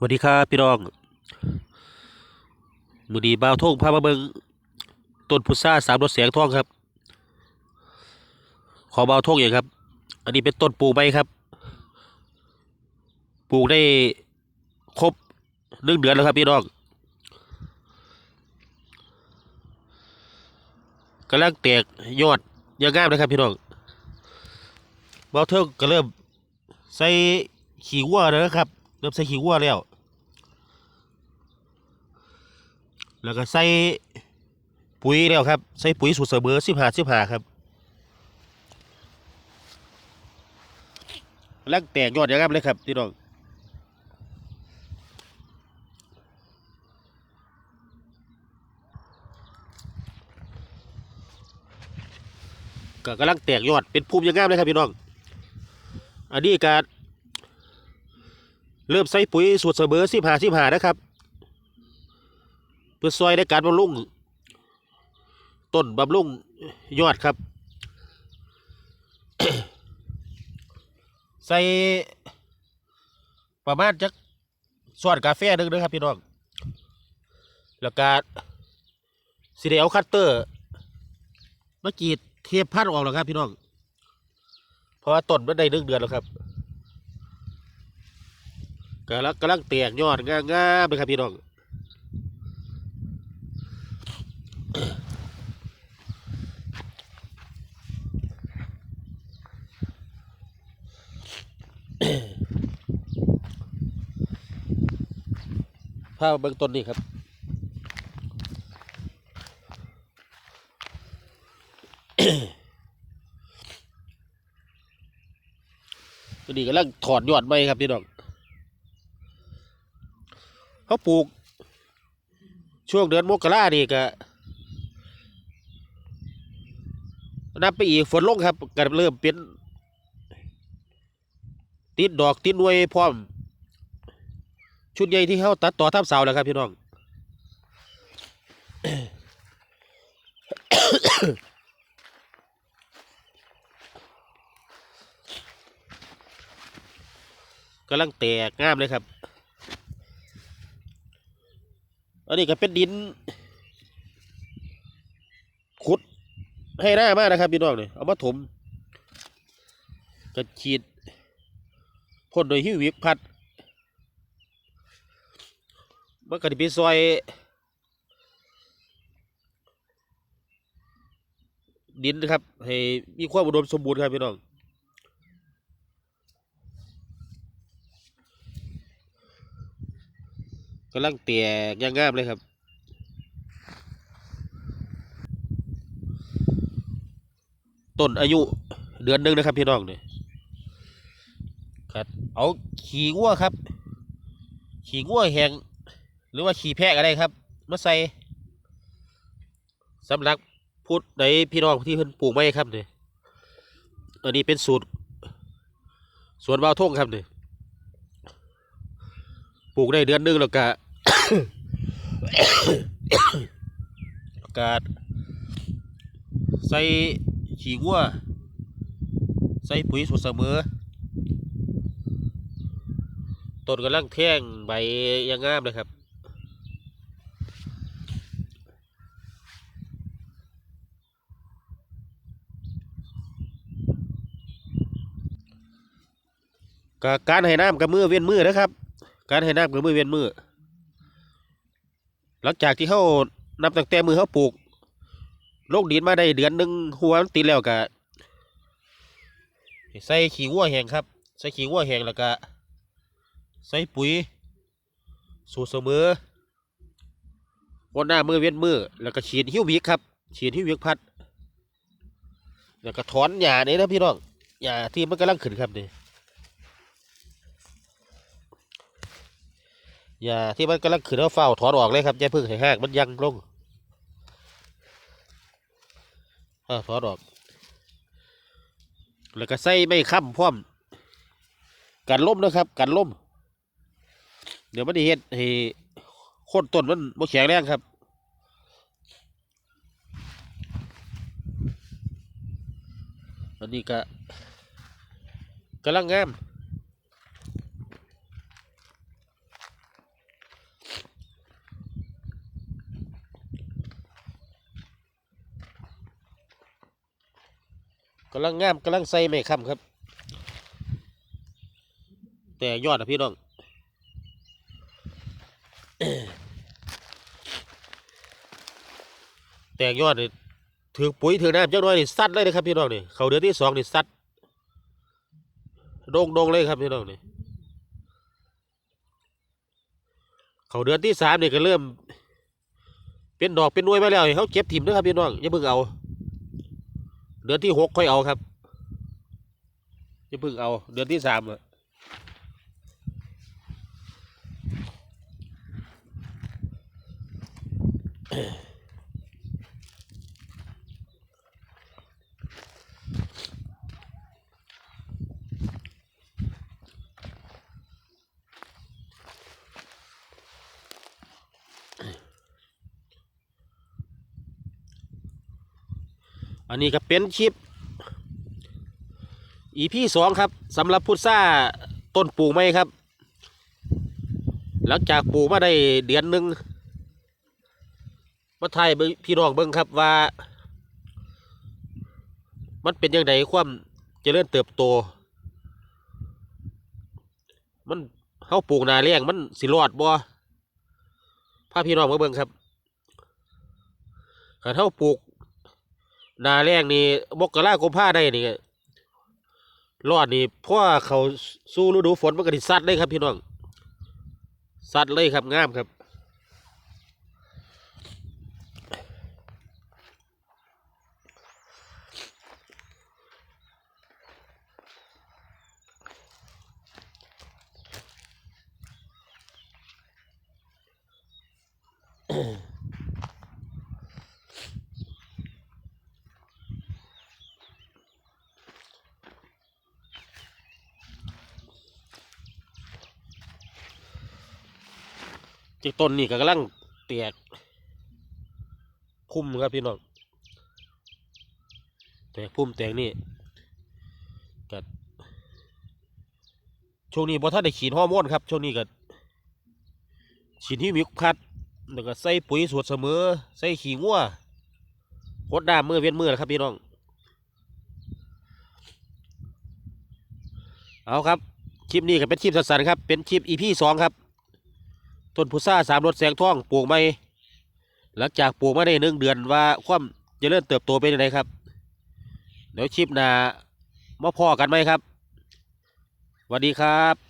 สวัสดีครับพี่น้องมือดีบ่าวท่งพามาเบิงต้นพุทราสามรสแสงทองครับ ขอบ่าวท่งอย่างครับ อันนี้เป็นต้นปลูกไม้ครับ ปลูกได้ครบหนึ่งเดือนแล้วครับพี่น้องกำลังแตกยอดยังงามเลยครับพี่น้องบ่าวเทิงก็เริ่มใส่ขี้วัวแล้วนะครับ เริ่มใส่ขี้วัวแล้ว แล้วก็ใส่ปุ๋ยแล้วครับ ใส่ปุ๋ยสูตรเสมอสิบหาสิบหาครับแล้วแตกยอดอยังงามเลยครับพี่น้องก็กำลังแตกยอดเป็นภูมิอยังงามเลยครับพี่น้อง อันนี้การ เริ่มใส่ปุ๋ยสูตรเสมอสิบหาสิบหานะครับ เพื่อซอยในการบำรุงต้นบำรุงยอดครับ ใส่ประมาณจักส่วนกาแฟหนึ่งนะครับพี่น้อง แล้วก็สิเดเอาคัตเตอร์มากรีดเทปพันออกแล้วครับพี่น้อง เพราะว่าต้นมันได้หนึ่งเดือนแล้วครับ กำลังกำลังแตกยอดงามๆเลยครับพี่น้องภาพเบื้องต้นนี่ครับตัวนี้กำลังถอดยอดไม้ครับพี่น้อง เขาปลูก ช่วงเดือนมกรานี่ก็นับไปอีกฝนลงครับก็เริ่มเป็นติดดอกติดหน่วยพร้อม ชุดใหญ่ที่เขาตัดต่อทับเสาแล้วครับพี่น้องกำลังแตกงามเลยครับ อันนี้ก็เป็นดิน ขุดให้หน้ามากนะครับพี่น้องเนี่ยเอามาถมก็ฉีดพ่นโดยหิววิกพัดมันก็จะเป็นซอย ดินนะครับ ให้มีความอุดมสมบูรณ์ครับพี่น้อง กำลังเตี่ยย่างงามเลยครับต้นอายุเดือนหนึ่งนะครับพี่น้องเนี่ยครับเอาขี่งัวครับ ขี่งัวแหงหรือว่าขี่แพะก็ได้ครับมาใส่สำหรับพูดในพี่น้องที่เพิ่นปลูกไม้ครับเนี่ยอันนี้เป็นสูตรสวนบ่าวทงครับเนี่ย ปลูกได้เดือนนึงแล้วก็กาดใส่ขี้วัวใส่ปุ๋ยสูตรเสมอต้นกำลังแท่งใบยังงามเลยครับกการให้น้ำกับมือเวียนมือนะครับ การให้น้ำกับมือเวียนมือ หลังจากที่เขานับตั้งแต่มือเขาปลูกลงดินมาได้เดือนหนึ่งหัวติดแล้วก็ใส่ขี้วัวแห้งครับ ใส่ขี้วัวแห้งแล้วก็ใส่ปุ๋ย สูตรเสมอวนหน้ามือเวียนมือ แล้วก็ฉีดหิ้ววิกครับฉีดหิ้ววิกพัด แล้วก็ถอนหญ้านี่นะพี่น้องหญ้าที่มันกำลังขึ้นครับนี่ อย่าที่มันกำลังขึ้นแล้วเฝ้าถอนออกเลยครับอย่าพึ่งให้หางมันยังลงอ่าถอนออกแล้วก็ใส่ไม่ค้ำพร้อมกันล่มนะครับกันล่มเดี๋ยวมันจะเห็ดให้โค่นต้นมันบ่แข็งแรงครับอันนี้ก็กำลังงามำลังงามกำลังใส่ไม่คำครับ แต่ยอดอะพี่น้องแตกยอดนี่ถือปุ๋ยถือน้ำเจ้าน้อยนี่ซัดเลยนะครับพี่น้องนี่เขาเดือนที่สองนี่ซัดโด่งโด่งเลยครับพี่น้องนี่เขาเดือนที่สามนี่ก็เริ่ม เป็นดอกเป็นนวยมาแล้วให้เขาเก็บถิ่มนะครับพี่น้องอย่าเพิ่งเอา เดือนที่หกค่อยเอาครับอย่าเพิ่งเอา เดือนที่สามอะ อันนี้ก็เป็นคลิปอีพีสองครับสำหรับพุทราต้นปลูกไม้ครับ หลังจากปลูกมาได้เดือนหนึ่งมาถ่ายพี่น้องเบิ้งครับว่า มันเป็นยังไงความเจริญเติบโต มันเฮาปลูกนาเลี้ยงมันสิรอดบ่พาพี่น้องมาเบิ่งครับขันเฮาปลูก นาเลี้ยงนี่บกกะลากุมภาได้นี่รอดนี่เพราะว่าเขาสู้ฤดูฝนมันก็สิสัดเลยครับพี่น้องสัตว์เลยครับงามครับจากต้นนี่ก็กำลังแตกพุ่มครับพี่น้องแตกพุ่มแตกนี่ก็ช่วงนี้พอท่านได้ฉีดฮอร์โมนครับช่วงนี้ก็ฉีดฮิมิกพัดแล้วก็ใส่ปุ๋ยสูตรเสมอ ใส่ขี้งัวพดน้ำมือเวียนมือนะครับพี่น้อง เอาครับ คลิปนี้ก็เป็นคลิปสั้นๆครับ เป็นคลิป EP สองครับ ต้นพุทราสามรสแสงทองปลูกไม่หลังจากปลูกมาได้หนึ่งเดือนว่าความจะเริ่มเติบโตเป็นยังไงครับ เดี๋ยวชิปนามาพ่อกันไหมครับสวัสดีครับ